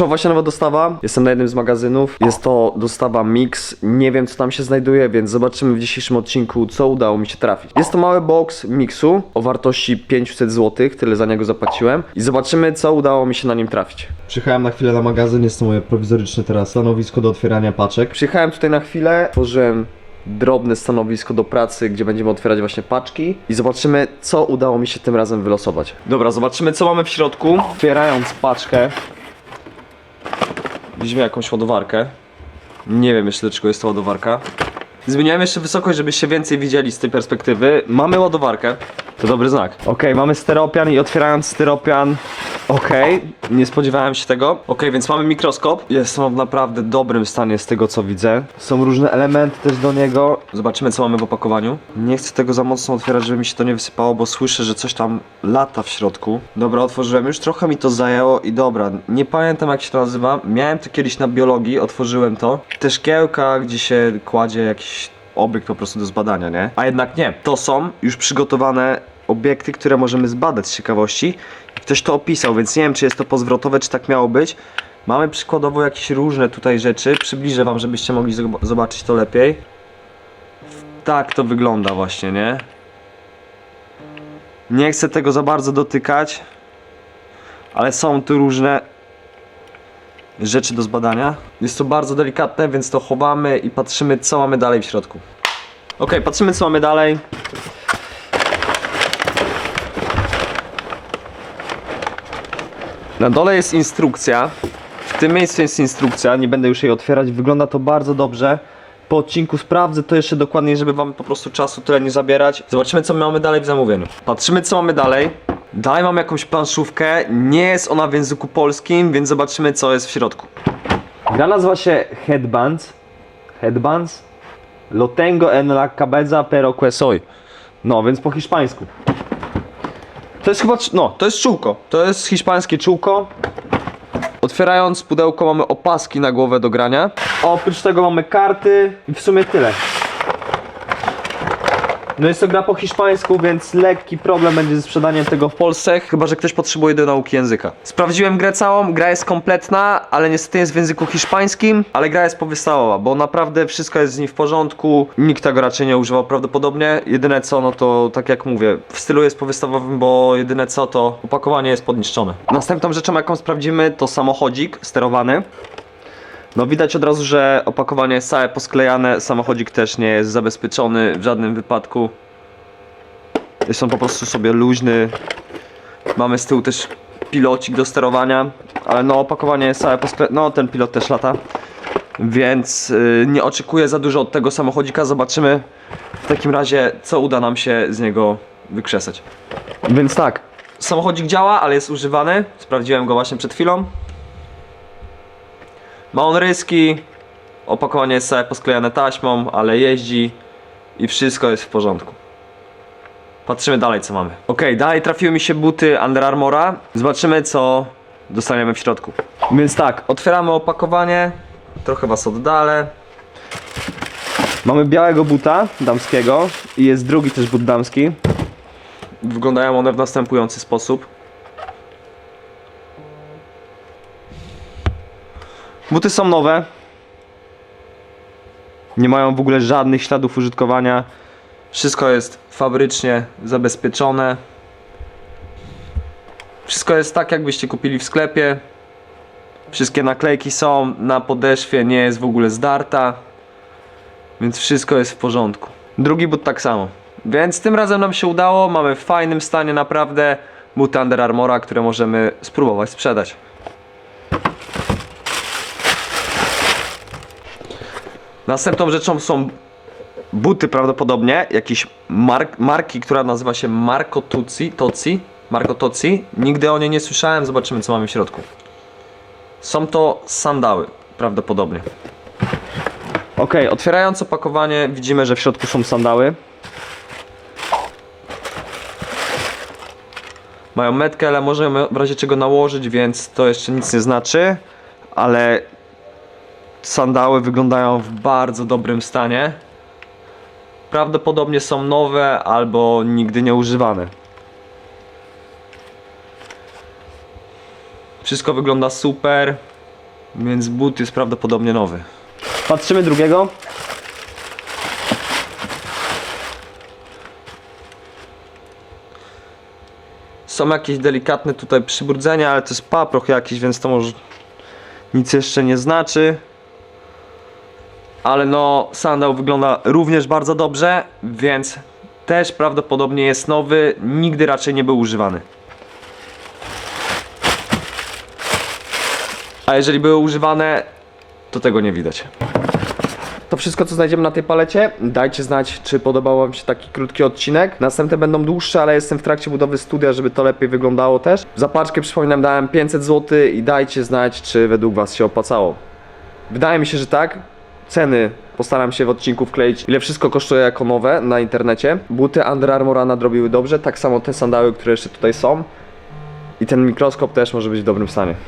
Przyszła właśnie nowa dostawa. Jestem na jednym z magazynów. Jest to dostawa Mix. Nie wiem, co tam się znajduje, więc zobaczymy w dzisiejszym odcinku, co udało mi się trafić. Jest to mały box Mixu o wartości 500 zł. Tyle za niego zapłaciłem. I zobaczymy, co udało mi się na nim trafić. Przyjechałem na chwilę na magazyn. Jest to moje prowizoryczne teraz stanowisko do otwierania paczek. Przyjechałem tutaj na chwilę. Tworzyłem drobne stanowisko do pracy, gdzie będziemy otwierać właśnie paczki i zobaczymy, co udało mi się tym razem wylosować. Dobra, zobaczymy, co mamy w środku. Otwierając paczkę, weźmiemy jakąś ładowarkę. Nie wiem jeszcze, do czego jest ta ładowarka. Zmieniałem jeszcze wysokość, żebyście więcej widzieli z tej perspektywy. Mamy ładowarkę. To dobry znak. Ok, mamy styropian i otwierając styropian. Ok, nie spodziewałem się tego. Ok, więc mamy mikroskop. Jest on w naprawdę dobrym stanie z tego co widzę. Są różne elementy też do niego. Zobaczymy co mamy w opakowaniu. Nie chcę tego za mocno otwierać, żeby mi się to nie wysypało, bo słyszę, że coś tam lata w środku. Dobra, otworzyłem. Już trochę mi to zajęło i dobra, nie pamiętam jak się to nazywa. Miałem to kiedyś na biologii, otworzyłem to. Te szkiełka, gdzie się kładzie jakiś obiekt po prostu do zbadania, nie? A jednak nie. To są już przygotowane obiekty, które możemy zbadać z ciekawości. Ktoś to opisał, więc nie wiem, czy jest to pozwrotowe, czy tak miało być. Mamy przykładowo jakieś różne tutaj rzeczy. Przybliżę wam, żebyście mogli zob- zobaczyć to lepiej. Tak to wygląda właśnie, nie? Nie chcę tego za bardzo dotykać. Ale są tu różne rzeczy do zbadania. Jest to bardzo delikatne, więc to chowamy i patrzymy, co mamy dalej w środku. Ok, patrzymy, co mamy dalej. Na dole jest instrukcja. W tym miejscu jest instrukcja, nie będę już jej otwierać. Wygląda to bardzo dobrze. Po odcinku sprawdzę to jeszcze dokładniej, żeby wam po prostu czasu tyle nie zabierać. Zobaczymy, co mamy dalej w zamówieniu. Patrzymy, co mamy dalej. Dalej mam jakąś planszówkę. Nie jest ona w języku polskim, więc zobaczymy, co jest w środku. Gra nazywa się Headbands. Headbands. Lo tengo en la cabeza pero que soy. No, więc po hiszpańsku. To jest chyba, no, to jest czółko. To jest hiszpańskie czółko. Otwierając pudełko mamy opaski na głowę do grania. A oprócz tego mamy karty i w sumie tyle. No jest to gra po hiszpańsku, więc lekki problem będzie ze sprzedaniem tego w Polsce, chyba że ktoś potrzebuje do nauki języka. Sprawdziłem grę całą, gra jest kompletna, ale niestety jest w języku hiszpańskim, ale gra jest powystalowa, bo naprawdę wszystko jest z niej w porządku, nikt tego raczej nie używał prawdopodobnie. Jedyne co, no to tak jak mówię, w stylu jest powystawowym, bo jedyne co to opakowanie jest podniszczone. Następną rzeczą jaką sprawdzimy to samochodzik sterowany. No widać od razu, że opakowanie jest całe posklejane, samochodzik też nie jest zabezpieczony w żadnym wypadku. Jest on po prostu sobie luźny. Mamy z tyłu też pilocik do sterowania, ale no opakowanie jest całe posklejane, no ten pilot też lata. Więc yy, nie oczekuję za dużo od tego samochodzika, zobaczymy w takim razie co uda nam się z niego wykrzesać. Więc tak, samochodzik działa, ale jest używany, sprawdziłem go właśnie przed chwilą. Ma on ryski, opakowanie jest całe posklejane taśmą, ale jeździ i wszystko jest w porządku. Patrzymy dalej co mamy. Ok, dalej trafiły mi się buty Under Armoura. Zobaczymy co dostaniemy w środku. Więc tak, otwieramy opakowanie. Trochę was oddalę. Mamy białego buta damskiego i jest drugi też but damski. Wyglądają one w następujący sposób. Buty są nowe. Nie mają w ogóle żadnych śladów użytkowania. Wszystko jest fabrycznie zabezpieczone. Wszystko jest tak, jakbyście kupili w sklepie. Wszystkie naklejki są na podeszwie, nie jest w ogóle zdarta. Więc wszystko jest w porządku. Drugi but tak samo. Więc tym razem nam się udało. Mamy w fajnym stanie naprawdę buty Under Armoura, które możemy spróbować sprzedać. Następną rzeczą są buty prawdopodobnie, jakieś mark, marki, która nazywa się Marco Tozzi, Tozzi, Marco Tozzi. Nigdy o niej nie słyszałem, zobaczymy co mamy w środku. Są to sandały, prawdopodobnie. Ok, otwierając opakowanie widzimy, że w środku są sandały. Mają metkę, ale możemy w razie czego nałożyć, więc to jeszcze nic nie znaczy. Ale sandały wyglądają w bardzo dobrym stanie. Prawdopodobnie są nowe albo nigdy nie używane. Wszystko wygląda super. Więc but jest prawdopodobnie nowy. Patrzymy drugiego. Są jakieś delikatne tutaj przybrudzenia, ale to jest paproch jakiś, więc to może nic jeszcze nie znaczy. Ale no, sandał wygląda również bardzo dobrze, więc też prawdopodobnie jest nowy, nigdy raczej nie był używany. A jeżeli były używane, to tego nie widać. To wszystko, co znajdziemy na tej palecie. Dajcie znać, czy podobał Wam się taki krótki odcinek. Następne będą dłuższe, ale jestem w trakcie budowy studia, żeby to lepiej wyglądało też. Za paczkę, przypominam, dałem 500 zł i dajcie znać, czy według Was się opłacało. Wydaje mi się, że tak. Ceny postaram się w odcinku wkleić, ile wszystko kosztuje jako nowe na internecie. Buty Under Armoura nadrobiły dobrze, tak samo te sandały, które jeszcze tutaj są. I ten mikroskop też może być w dobrym stanie.